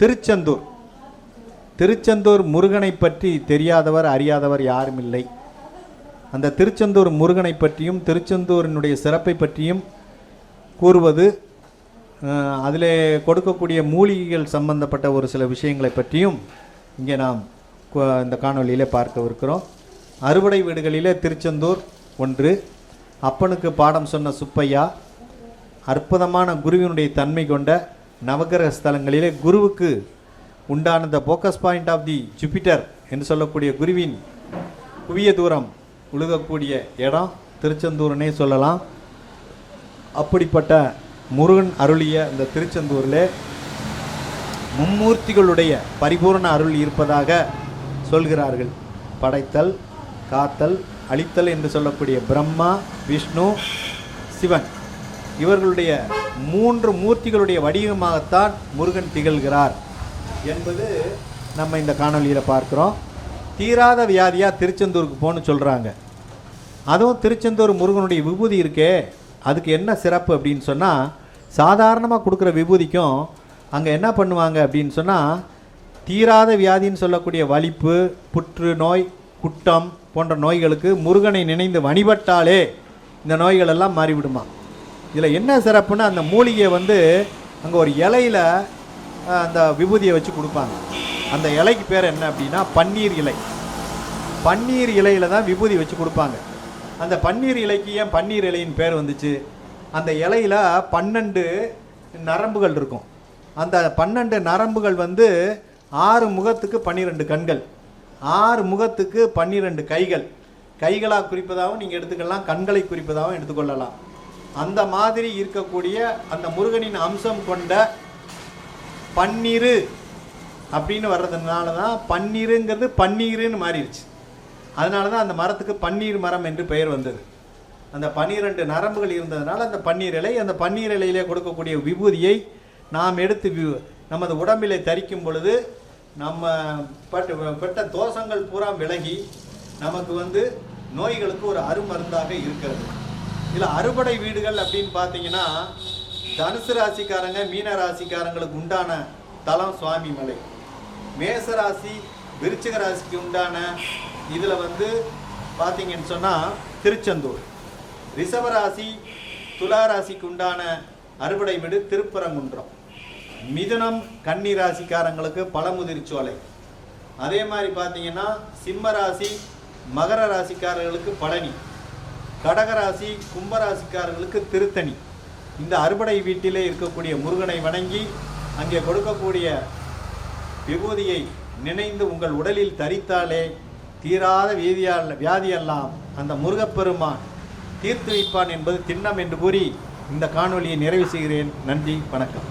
திருச்செந்தூர். திருச்செந்தூர் முருகனை பற்றி தெரியாதவர் அறியாதவர் யாரும் இல்லை. அந்த திருச்செந்தூர் முருகனை பற்றியும் திருச்செந்தூரினுடைய சிறப்பை பற்றியும் கூறுவது அதில் கொடுக்கக்கூடிய மூலிகைகள் சம்பந்தப்பட்ட ஒரு சில விஷயங்களை பற்றியும் இங்கே நாம் இந்த காணொலியில் பார்க்கவிருக்கிறோம் அறுவடை வீடுகளிலே திருச்செந்தூர் ஒன்று. அப்பனுக்கு பாடம் சொன்ன சுப்பையா அற்புதமான குருவினுடைய தன்மை கொண்ட நவகிரக ஸ்தலங்களிலே குருவுக்கு உண்டான the focus point of the Jupiter என்று சொல்லக்கூடிய குருவின் குவிய தூரம் உழுகக்கூடிய இடம் திருச்செந்தூர்னே சொல்லலாம். அப்படிப்பட்ட முருகன் அருளிய இந்த திருச்செந்தூரில் மும்மூர்த்திகளுடைய பரிபூரண அருள் இருப்பதாக சொல்கிறார்கள். படைத்தல் காத்தல் அழித்தல் என்று சொல்லக்கூடிய பிரம்மா விஷ்ணு சிவன். இவர்களுடைய மூன்று மூர்த்திகளுடைய வடிவமாகத்தான் முருகன் திகழ்கிறார் என்பது நம்ம இந்த காணொளியில் பார்க்குறோம். தீராத வியாதியாக திருச்செந்தூருக்கு போன்னு சொல்கிறாங்க அதுவும் திருச்செந்தூர் முருகனுடைய விபூதி இருக்கே அதுக்கு என்ன சிறப்பு அப்படின்னு சொன்னால் சாதாரணமாக கொடுக்குற விபூதிக்கும் அங்கே என்ன பண்ணுவாங்க அப்படின்னு சொன்னால் தீராத வியாதின்னு சொல்லக்கூடிய வலிப்பு புற்று நோய் குட்டம் போன்ற நோய்களுக்கு முருகனை நினைந்து வழிபட்டாலே இந்த நோய்களெல்லாம் மாறிவிடுமா? இதில் என்ன சிறப்புன்னா அந்த மூலிகையை வந்து அங்கே ஒரு இலையில் அந்த விபூதியை வச்சு கொடுப்பாங்க. அந்த இலைக்கு பேர் என்ன அப்படின்னா பன்னீர் இலை. பன்னீர் இலையில் தான் விபூதி வச்சு கொடுப்பாங்க. அந்த பன்னீர் இலைக்கு ஏன் பன்னீர் இலையின் பேர் வந்துச்சு? அந்த இலையில் பன்னெண்டு நரம்புகள் இருக்கும். அந்த பன்னெண்டு நரம்புகள் வந்து ஆறு முகத்துக்கு பன்னிரெண்டு கண்கள். ஆறு முகத்துக்கு பன்னிரெண்டு கைகள். கைகளாக குறிப்பதாகவும் நீங்கள் எடுத்துக்கலாம் கண்களை குறிப்பதாகவும் எடுத்துக்கொள்ளலாம். அந்த மாதிரி இருக்கக்கூடிய அந்த முருகனின் அம்சம் கொண்ட பன்னீர் அப்படின்னு வர்றதுனால தான் பன்னீருங்கிறது பன்னீருன்னு மாறிடுச்சு. அதனால தான் அந்த மரத்துக்கு பன்னீர் மரம் என்று பெயர் வந்தது. அந்த பன்னிரெண்டு நரம்புகள் இருந்ததுனால அந்த பன்னீர் இலை அந்த பன்னீர் இலையிலே கொடுக்கக்கூடிய விபூதியை நாம் எடுத்து வி- நமது உடம்பிலே தரிக்கும் பொழுது நம்ம பட்டு பெற்ற தோஷங்கள் பூரா விலகி நமக்கு வந்து நோய்களுக்கு ஒரு அருமருந்தாக இருக்கிறது. இதில் அறுபடை வீடுகள் அப்படின்னு பார்த்தீங்கன்னா தனுசு ராசிக்காரங்க மீன ராசிக்காரங்களுக்கு உண்டான தலம் சுவாமி மலை. மேச ராசி விருச்சிக ராசிக்கு உண்டான இதில் வந்து பார்த்தீங்கன்னு சொன்னால் திருச்செந்தூர். ரிஷப ராசி துலா ராசிக்கு உண்டான அறுவடை வீடு திருப்பரங்குன்றம். மிதுனம் கன்னி ராசிக்காரங்களுக்கு பழமுதிர்ச்சோலை. அதே மாதிரி பார்த்தீங்கன்னா சிம்ம ராசி மகர ராசிக்காரர்களுக்கு பழனி. கடகராசி கும்பராசிக்காரர்களுக்கு திருத்தணி. இந்த அறுபடை வீட்டிலே இருக்கக்கூடிய முருகனை வணங்கி அங்கே கொடுக்கக்கூடிய விபூதியை நினைந்து உங்கள் உடலில் தரித்தாலே தீராத வீதியால் வியாதியெல்லாம் அந்த முருகப்பெருமான் தீர்த்து வைப்பான் என்பது திண்ணம் என்று கூறி இந்த காணொலியை நிறைவு செய்கிறேன். நன்றி வணக்கம்.